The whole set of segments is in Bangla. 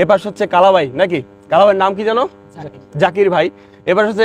এবার হচ্ছে কালাবাই নাকি? কালাবাইয়ের নাম কি জানো? জাকির। ভাই। এবার হচ্ছে।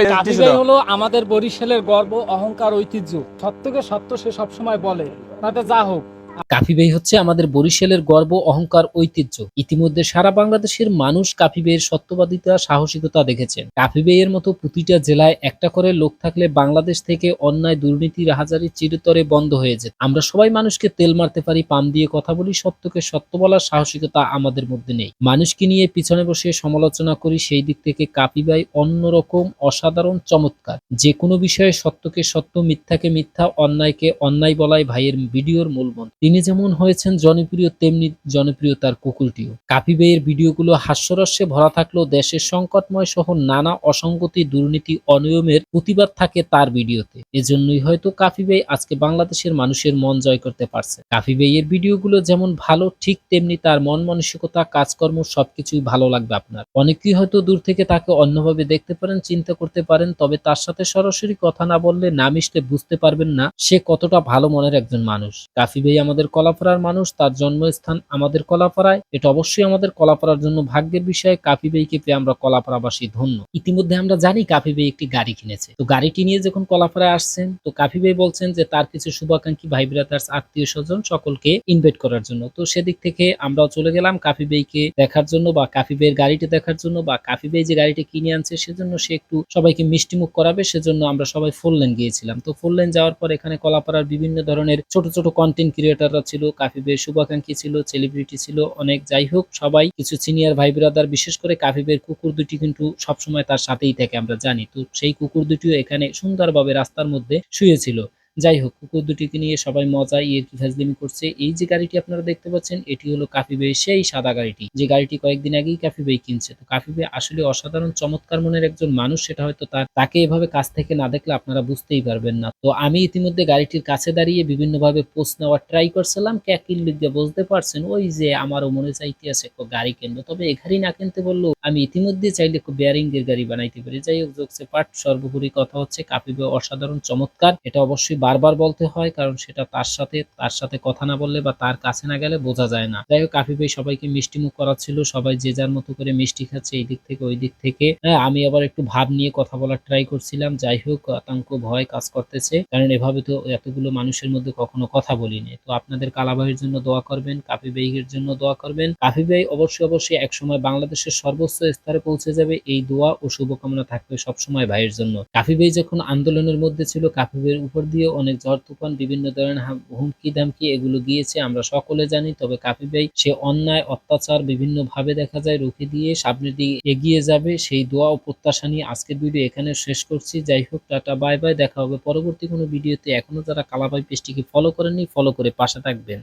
হলো আমাদের বরিশালের গর্ব অহংকার ঐতিহ্য। সত্যকে সত্য সে সবসময় বলে। তাতে যা হোক। কাফিবাই হচ্ছে আমাদের বরিশালের গর্ব, অহংকার, ঐতিহ্য। ইতিমধ্যে সারা বাংলাদেশের মানুষ কাফিবের সত্যবাদিতা, সাহসিকতা দেখেছেন। কাফিবের মতো প্রতিটা জেলায় একটা করে লোক থাকলে বাংলাদেশ থেকে অন্যায়, দুর্নীতি, রাহাজারি চিরতরে বন্ধ হয়ে যেত। আমরা সবাই মানুষকে তেল মারতে পারি, পাম দিয়ে কথা বলি, সত্যকে সত্য বলার সাহসিকতা আমাদের মধ্যে নেই। মানুষকে নিয়ে পিছনে বসে সমালোচনা করি, সেই দিক থেকে কাপিবাই অন্যরকম, অসাধারণ, চমৎকার। যে কোনো বিষয়ে সত্যকে সত্য, মিথ্যাকে মিথ্যা, অন্যায়কে অন্যায় বলাই ভাইয়ের ভিডিওর মূল মন্ত্র। তিনি যেমন হয়েছেন জনপ্রিয়, তেমনি জনপ্রিয় তার কুকুরটিও। কাপি বেয়ের ভিডিওগুলো হাস্যরস্যে ভরা থাকলেও দেশের সংকটময় সহ নানা অসঙ্গতি, দুর্নীতি, অনিয়মের প্রতিবাদ থাকে তার ভিডিওতে। এজন্যই হয়তো কাফি বেই আজকে বাংলাদেশের মানুষের মন জয় করতে পারছে। কাফি বেইয়ের ভিডিওগুলো যেমন ভালো, ঠিক তেমনি তার মন মানসিকতা, কাজকর্ম সবকিছুই ভালো লাগবে আপনার। অনেকেই হয়তো দূর থেকে তাকে অন্যভাবে দেখতে পারেন, চিন্তা করতে পারেন, তবে তার সাথে সরাসরি কথা না বললে না মিশলে বুঝতে পারবেন না সে কতটা ভালো মনের একজন মানুষ। কাফি বেই আমাদের কলাপাড়ার মানুষ, তার জন্মস্থান আমাদের কলাপাড়ায়। এটা অবশ্যই আমাদের কলাপাড়ার জন্য ভাগ্যের বিষয়ে। কাফি বেইকে পেয়ে আমরা কলাপাড়াবাসী ধন্য। ইতিমধ্যে আমরা জানি কাফি বেই একটি গাড়ি কিনেছে। তো গাড়িটি নিয়ে যখন কলাপাড়ায় আসছেন, তো কাফি বেই বলছেন যে তার কিছু শুভাকাঙ্ক্ষী ভাই ব্রাদার্স, আত্মীয় স্বজন সকলকে ইনভাইট করার জন্য। তো সেদিক থেকে আমরাও চলে গেলাম কাফি বেইকে দেখার জন্য বা কাফি বেইয়ের গাড়িটি দেখার জন্য বা কাফি বেই যে গাড়িটি কিনে আনছে, সেজন্য সে একটু সবাইকে মিষ্টিমুখ করাবে, সেজন্য আমরা সবাই ফুল লেন গিয়েছিলাম। তো ফুল লেন যাওয়ার পর এখানে কলাপাড়ার বিভিন্ন ধরনের ছোট ছোট কন্টেন্ট ক্রিয়েটাররা ছিল কাফি বের শুভাকাঙ্ক্ষী ছিল সেলিব্রিটি ছিল, অনেক যাই হোক, সবাই কিছু সিনিয়র ভাই ব্রাদার বিশেষ করে কাফি বের কুকুর দুটি কিন্তু সবসময় তার সাথেই থাকে, আমরা জানি। তো সেই কুকুর দুটিও এখানে সুন্দরভাবে রাস্তার মধ্যে শুয়েছিল যাই হোক কুকুর দুটিকে নিয়ে সবাই মজা ইয়ে কি ফাজলিমি করছে। এই যে গাড়িটি আপনারা দেখতে পাচ্ছেন, এটি হলো কাফি বে সেই সাদা গাড়িটি। যে গাড়িটি কয়েকদিন আগেই কাফি বে কিনছে। তো কাফি বে আসলে অসাধারণ, চমৎকার মনের একজন মানুষ, সেটা হয়তো তার, তাকে এভাবে কাছ থেকে না দেখলে আপনারা বুঝতেই পারবেন না। তো আমি ইতিমধ্যে গাড়িটির কাছে দাঁড়িয়ে বিভিন্নভাবে পোস্ট নেওয়ার ট্রাই করছিলাম। ক্যাকিল লিখে বুঝতে পারছেন? ওই যে আমারও মনে চাইতে আছে একটু গাড়ি কিনবো। তবে এ গাড়ি না কিনতে বলল আমি ইতিমধ্যে চাইলে একটু বেয়ারিং এর গাড়ি বানাইতে পারি। যাই হোক যোগসে পাঠ সর্বোপরি কথা হচ্ছে কাফি বে অসাধারণ, চমৎকার। এটা অবশ্যই বারবার বলতে হয়, কারণ সেটা তার সাথে তার সাথে কথা না বললে বা তার কাছে না গেলে বোঝা যায় না। যাই হোক, কাফি ভাই সবাইকে মিষ্টি মুখ করাচ্ছিল, সবাই যে যার মতো করে মিষ্টি খাচ্ছে এই দিক থেকে, ওই দিক থেকে। হ্যাঁ আমি আবার একটু ভাব নিয়ে কথা বলার ট্রাই করছিলাম, যাই হোক, আতঙ্ক, ভয় কাজ করতেছে, কারণ এভাবে তো এতগুলো মানুষের মধ্যে কখনো কথা বলিনি। তো আপনাদের কালাবাহির জন্য দোয়া করবেন, কাফি বেইগের জন্য দোয়া করবেন। কাফি বেই অবশ্যই অবশ্যই একসময় বাংলাদেশের সর্বোচ্চ স্তরে পৌঁছে যাবে। এই দোয়া ও শুভকামনা থাকবে সবসময় ভাইয়ের জন্য। কাফি বেই যখন আন্দোলনের মধ্যে ছিল, কাফি বেইয়ের উপর দিয়ে অনেক ঝড় তুফান, বিভিন্ন ধরনের হাম- হুমকি ধামকি এগুলো গিয়েছে আমরা সকলে জানি। তবে কাপি ভাই, সে অন্যায়, অত্যাচার বিভিন্ন ভাবে দেখা যায়, রুখে দিয়ে সামনের দিকে এগিয়ে যাবে। সেই দোয়া ও প্রত্যাশা নিয়ে আজকের ভিডিও এখানে শেষ করছি। যাই হোক, টাটা, বাই বাই। দেখা হবে পরবর্তী কোনো ভিডিওতে। এখনও যারা কালাবাই পেজটিকে ফলো করেননি ফলো করে পাশে থাকবেন।